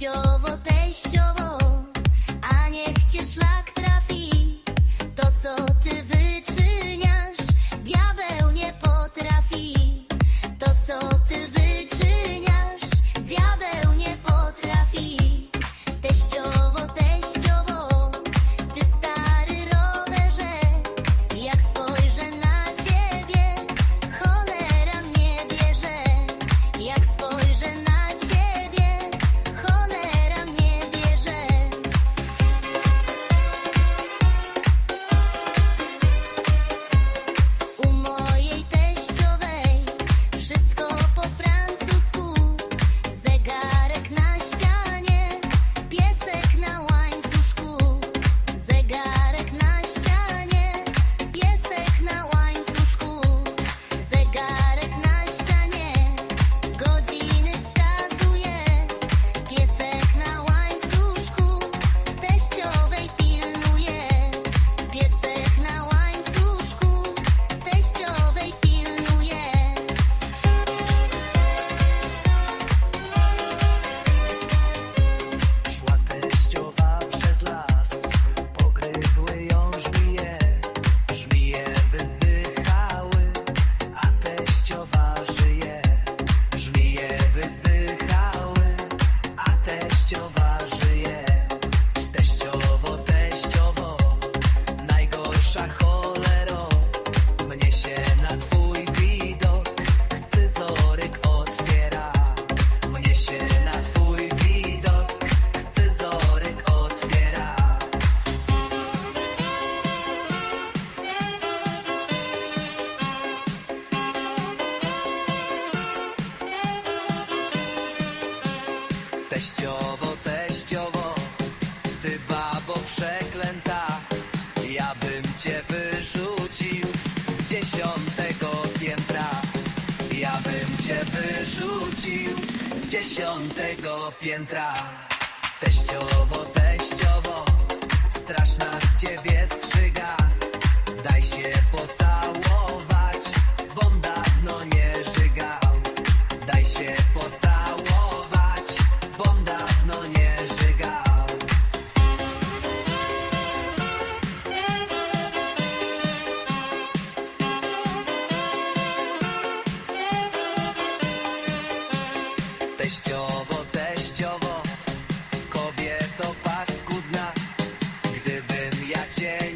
teściowo, teściowo, a niech cię szlak trafi, to co ty wy... pęta Ja bym cię wyrzucił z dziesiątego piętra. Ja bym cię wyrzucił z dziesiątego piętra. Teściowo Jack.